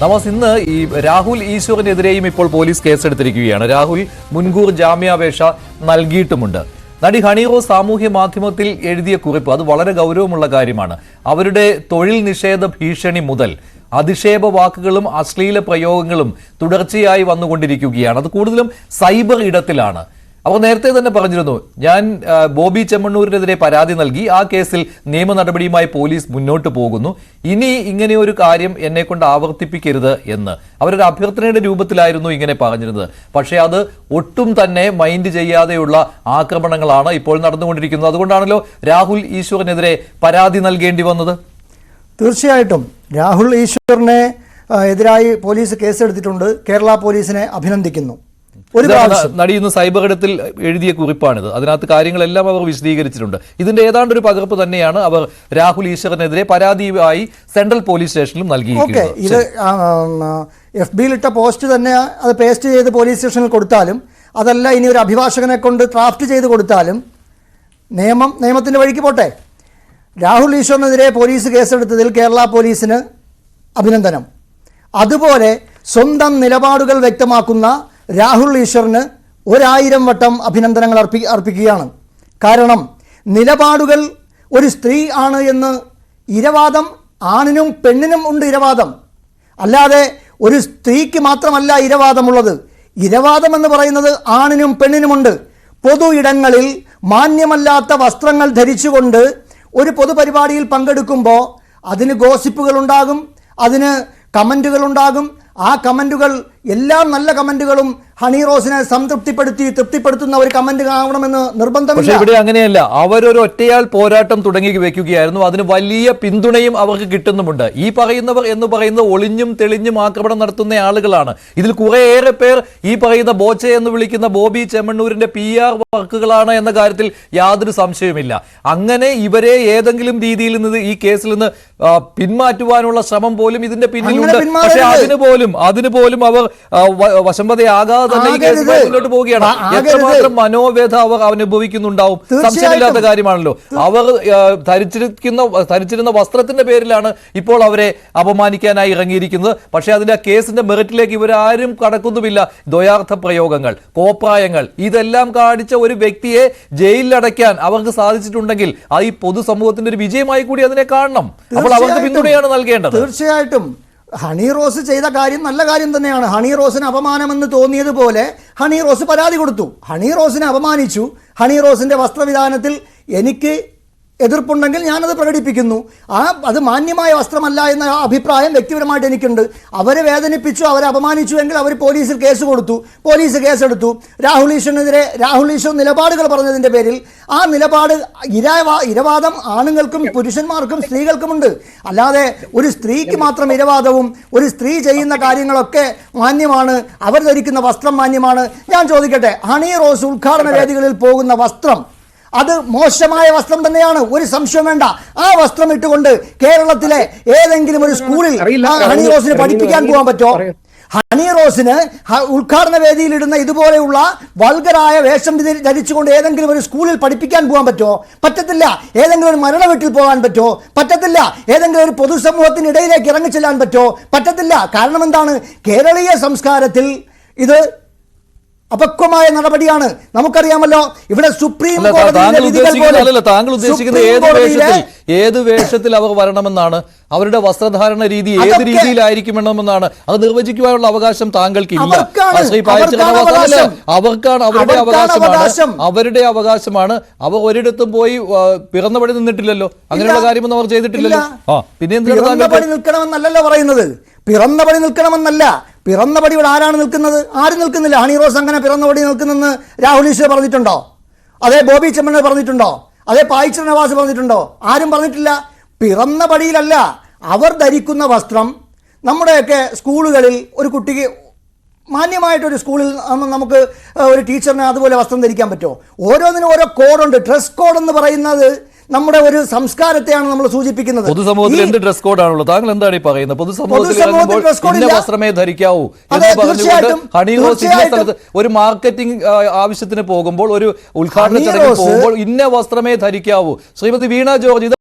നവാസ് ഇന്ന് ഈ രാഹുൽ ഈശ്വറിനെതിരെയും ഇപ്പോൾ പോലീസ് കേസെടുത്തിരിക്കുകയാണ്. രാഹുൽ മുൻകൂർ ജാമ്യാപേക്ഷ നൽകിയിട്ടുമുണ്ട്. നടി ഹണീറോ സാമൂഹ്യ മാധ്യമത്തിൽ എഴുതിയ കുറിപ്പ് അത് വളരെ ഗൗരവമുള്ള കാര്യമാണ്. അവരുടെ തൊഴിൽ നിഷേധ ഭീഷണി മുതൽ അധിക്ഷേപ വാക്കുകളും അശ്ലീല പ്രയോഗങ്ങളും തുടർച്ചയായി വന്നുകൊണ്ടിരിക്കുകയാണ്. അത് കൂടുതലും സൈബർ ഇടത്തിലാണ്. അവർ നേരത്തെ തന്നെ പറഞ്ഞിരുന്നു ഞാൻ ബോബി ചെമ്മണ്ണൂരിനെതിരെ പരാതി നൽകി. ആ കേസിൽ നിയമ നടപടിയുമായി പോലീസ് മുന്നോട്ട് പോകുന്നു. ഇനി ഇങ്ങനെ ഒരു കാര്യം എന്നെ കൊണ്ട് ആവർത്തിപ്പിക്കരുത് എന്ന്. അവരൊരു അഭ്യർത്ഥനയുടെ രൂപത്തിലായിരുന്നു ഇങ്ങനെ പറഞ്ഞിരുന്നത്. പക്ഷേ അത് ഒട്ടും തന്നെ മൈൻഡ് ചെയ്യാതെയുള്ള ആക്രമണങ്ങളാണ് ഇപ്പോൾ നടന്നുകൊണ്ടിരിക്കുന്നത്. അതുകൊണ്ടാണല്ലോ രാഹുൽ ഈശ്വറിനെതിരെ പരാതി നൽകേണ്ടി വന്നത്. തീർച്ചയായിട്ടും. രാഹുൽ ഈശ്വറിനെ എതിരായി പോലീസ് കേസെടുത്തിട്ടുണ്ട്. കേരള പോലീസിനെ അഭിനന്ദിക്കുന്നു. ഒരു നടി ഇന്ന് സൈബർ ഇടത്തിൽ എഴുതിയ കുറിപ്പാണിത്. അതിനകത്ത് കാര്യങ്ങളെല്ലാം അവർ വിശദീകരിച്ചിട്ടുണ്ട്. ഇതിന്റെ ഏതാണ്ട് ഒരു പകർപ്പ് തന്നെയാണ് അവർ രാഹുൽ ഈശ്വറിനെതിരെ പരാതിയായി സെൻട്രൽ പോലീസ് സ്റ്റേഷനിലും ഓക്കെ ഇത് എഫ് ബിയിലിട്ട പോസ്റ്റ് തന്നെ അത് പേസ്റ്റ് ചെയ്ത് പോലീസ് സ്റ്റേഷനിൽ കൊടുത്താലും അതല്ല ഇനി ഒരു അഭിഭാഷകനെ കൊണ്ട് ഡ്രാഫ്റ്റ് ചെയ്ത് കൊടുത്താലും നിയമം നിയമത്തിന്റെ വഴിക്ക് പോട്ടെ. രാഹുൽ ഈശ്വറിനെതിരെ പോലീസ് കേസെടുത്തതിൽ കേരള പോലീസിന് അഭിനന്ദനം. അതുപോലെ സ്വന്തം നിലപാടുകൾ വ്യക്തമാക്കുന്ന രാഹുൽ ഈശ്വറിന് ഒരായിരം വട്ടം അഭിനന്ദനങ്ങൾ അർപ്പി അർപ്പിക്കുകയാണ്. കാരണം നിലപാടുകൾ ഒരു സ്ത്രീ ആണ് എന്ന് ഇരവാദം ആണിനും പെണ്ണിനും ഉണ്ട് ഇരവാദം. അല്ലാതെ ഒരു സ്ത്രീക്ക് മാത്രമല്ല ഇരവാദമുള്ളത്. ഇരവാദം എന്ന് പറയുന്നത് ആണിനും പെണ്ണിനുമുണ്ട് പൊതു ഇടങ്ങളിൽ മാന്യമല്ലാത്ത വസ്ത്രങ്ങൾ ധരിച്ചുകൊണ്ട് ഒരു പൊതുപരിപാടിയിൽ പങ്കെടുക്കുമ്പോൾ അതിന് ഗോസിപ്പുകൾ ഉണ്ടാകും അതിന് കമന്റുകൾ ഉണ്ടാകും. ആ കമന്റുകൾ എല്ലാ നല്ല കമന്റുകളും ഹണി റോസിനെ സംതൃപ്തിപ്പെടുത്തി തൃപ്തിപ്പെടുത്തുന്ന ഒരു കമന്റ് കാണണമെന്ന് നിർബന്ധം നിർബന്ധമില്ല ഇവിടെ അങ്ങനെയല്ല. അവരൊരു ഒറ്റയാൾ പോരാട്ടം തുടങ്ങി വെക്കുകയായിരുന്നു. അതിന് വലിയ പിന്തുണയും അവർക്ക് കിട്ടുന്നുമുണ്ട്. ഈ പറയുന്നവർ എന്ന് പറയുന്ന ഒളിഞ്ഞും തെളിഞ്ഞും ആക്രമണം നടത്തുന്ന ആളുകളാണ്. ഇതിൽ കുറേയേറെ പേർ ഈ പറയുന്ന ബോച്ച എന്ന് വിളിക്കുന്ന ബോബി ചെമ്മണ്ണൂരിന്റെ പി ആർ വർക്കുകളാണ് എന്ന കാര്യത്തിൽ യാതൊരു സംശയവുമില്ല. അങ്ങനെ ഇവരെ ഏതെങ്കിലും രീതിയിൽ നിന്ന് ഈ കേസിൽ നിന്ന് പിന്മാറ്റുവാനുള്ള ശ്രമം പോലും ഇതിന്റെ പിന്നിലുണ്ട്. പക്ഷെ അതിന് പോലും അതിന് പോലും അവർ ആ, വ- തന്നെ. മുന്നോട്ട് പോവുകയാണ്. ആ. എത്രമാത്രം മനോവേദ അവർ അനുഭവിക്കുന്നുണ്ടാവും? സംശയമില്ലാത്ത കാര്യമാണല്ലോ. അവർ ആ, ധരിച്ചിരിക്കുന്ന ധരിച്ചിരുന്ന വസ്ത്രത്തിന്റെ പേരിലാണ് ഇപ്പോൾ അവരെ അപമാനിക്കാനായി ഇറങ്ങിയിരിക്കുന്നത്. പക്ഷേ അതിന്റെ കേസിന്റെ മെറിറ്റിലേക്ക് ഇവരാരും കടക്കുന്നുമില്ല. ദ്വയാർത്ഥ പ്രയോഗങ്ങൾ കോപ്രായങ്ങൾ ഇതെല്ലാം കാണിച്ച ഒരു വ്യക്തിയെ ജയിലിലടയ്ക്കാൻ അവർക്ക് സാധിച്ചിട്ടുണ്ടെങ്കിൽ അത് ഈ പൊതുസമൂഹത്തിന്റെ ഒരു വിജയമായി കൂടി അതിനെ കാണണം. അപ്പോൾ അവർക്ക് പിന്തുണയാണ് നൽകേണ്ടത്. തീർച്ചയായിട്ടും. ഹണി റോസ് ചെയ്ത കാര്യം നല്ല കാര്യം തന്നെയാണ്. ഹണി റോസിന് അപമാനമെന്ന് തോന്നിയതുപോലെ ഹണി റോസ് പരാതി കൊടുത്തു. ഹണി റോസിനെ അപമാനിച്ചു. ഹണി റോസിന്റെ വസ്ത്രവിധാനത്തിൽ എനിക്ക് എതിർപ്പുണ്ടെങ്കിൽ ഞാനത് പ്രകടിപ്പിക്കുന്നു. ആ അത് മാന്യമായ വസ്ത്രമല്ല എന്ന അഭിപ്രായം വ്യക്തിപരമായിട്ട് എനിക്കുണ്ട്. അവരെ വേദനിപ്പിച്ചു അവരെ അപമാനിച്ചു എങ്കിൽ അവർ പോലീസിൽ കേസ് കൊടുത്തു. പോലീസ് കേസെടുത്തു. രാഹുൽ ഈശ്വറിനെതിരെ രാഹുൽ ഈശ്വർ നിലപാടുകൾ പറഞ്ഞതിന്റെ പേരിൽ ആ നിലപാട് ഇരവാ ഇരവാദം ആണുങ്ങൾക്കും പുരുഷന്മാർക്കും സ്ത്രീകൾക്കുമുണ്ട്. അല്ലാതെ ഒരു സ്ത്രീക്ക് മാത്രം ഇരവാദവും ഒരു സ്ത്രീ ചെയ്യുന്ന കാര്യങ്ങളൊക്കെ മാന്യമാണ്. അവർ ധരിക്കുന്ന വസ്ത്രം മാന്യമാണ്. ഞാൻ ചോദിക്കട്ടെ ഹണി റോസ് ഉദ്ഘാടന വേദികളിൽ പോകുന്ന വസ്ത്രം അത് മോശമായ വസ്ത്രം തന്നെയാണ്. ഒരു സംശയം വേണ്ട. ആ വസ്ത്രം ഇട്ടുകൊണ്ട് കേരളത്തിലെ ഏതെങ്കിലും ഒരു സ്കൂളിൽ. ഹണി റോസിന് പഠിപ്പിക്കാൻ പോകാൻ പറ്റോ ഹണി റോസിന് ഉദ്ഘാടന വേദിയിൽ ഇടുന്ന ഇതുപോലെയുള്ള വൾഗറായ വേഷം ധരി- ധരിച്ചുകൊണ്ട് ഏതെങ്കിലും ഒരു സ്കൂളിൽ പഠിപ്പിക്കാൻ പോകാൻ പറ്റോ പറ്റത്തില്ല. ഏതെങ്കിലും ഒരു മരണ വീട്ടിൽ പോകാൻ പറ്റോ പറ്റത്തില്ല. ഏതെങ്കിലും ഒരു പൊതുസമൂഹത്തിനിടയിലേക്ക് ഇറങ്ങിച്ചെല്ലാൻ പറ്റോ പറ്റത്തില്ല. കാരണം എന്താണ്? കേരളീയ സംസ്കാരത്തിൽ ഇത് അപക്വമായ നടപടിയാണ്. നമുക്കറിയാമല്ലോ ഇവിടെ സുപ്രീം കോടതി താങ്കൾ ഉദ്ദേശിക്കുന്ന ഏത് വേഷത്തിൽ ഏത് വേഷത്തിൽ അവർ വരണമെന്നാണ് അവരുടെ വസ്ത്രധാരണ രീതി ഏത് രീതിയിലായിരിക്കണമെന്നാണ് അത് നിർവചിക്കുവാനുള്ള അവകാശം താങ്കൾക്ക് ഇല്ല ശ്രീ അവർക്കാണ് അവരുടെ അവകാശമാണ്. അവരുടെ അവകാശമാണ്. അവർ ഒരിടത്തും പോയി പിറന്നപടി നിന്നിട്ടില്ലല്ലോ. അങ്ങനെയുള്ള കാര്യമൊന്നും അവർ ചെയ്തിട്ടില്ലല്ലോ. പിന്നെ എന്തിനാണ് പിറന്ന താങ്കൾ പടി നിൽക്കണമെന്നല്ലല്ലോ പറയുന്നത്. പിറന്ന പടി നിൽക്കണമെന്നല്ല. പിറന്ന പടി ഇവിടെ ആരാണ് നിൽക്കുന്നത്? ആരും നിൽക്കുന്നില്ല? ഹണി റോസ് അങ്ങനെ പിറന്ന പടി നിൽക്കുന്നെന്ന് രാഹുൽ ഈശ്വർ പറഞ്ഞിട്ടുണ്ടോ? അതേ ബോബി ചെമ്മണ്ണ പറഞ്ഞിട്ടുണ്ടോ? അതേ പായിച്ചർ നവാസ് പറഞ്ഞിട്ടുണ്ടോ? ആരും പറഞ്ഞിട്ടില്ല. പിറന്ന പടിയിലല്ല അവർ ധരിക്കുന്ന വസ്ത്രം. നമ്മുടെയൊക്കെ സ്കൂളുകളിൽ ഒരു കുട്ടിക്ക് മാന്യമായിട്ടൊരു സ്കൂളിൽ നമുക്ക് ഒരു ടീച്ചറിന് അതുപോലെ വസ്ത്രം ധരിക്കാൻ പറ്റുമോ? ഓരോന്നിനും ഓരോ കോഡുണ്ട്. ഡ്രസ് കോഡ് എന്ന് പറയുന്നത് നമ്മുടെ ഒരു സംസ്കാരത്തെയാണ് നമ്മൾ സൂചിപ്പിക്കുന്നത്. പൊതുസമൂഹത്തിൽ എന്ത് ഡ്രസ് കോഡ് ആണുള്ളത്? താങ്കൾ എന്താണ് ഈ പറയുന്നത്? പൊതുസമൂഹത്തിൽ. വസ്ത്രമേ ധരിക്കാവൂ എന്ന് പറഞ്ഞുകൊണ്ട് ഹണി റോസ് സ്ഥലത്ത് ഒരു മാർക്കറ്റിംഗ് ആവശ്യത്തിന് പോകുമ്പോൾ ഒരു ഉദ്ഘാടന ചടങ്ങിൽ പോകുമ്പോൾ ഇന്ന വസ്ത്രമേ ധരിക്കാവൂ. ശ്രീമതി വീണ ജോർജ്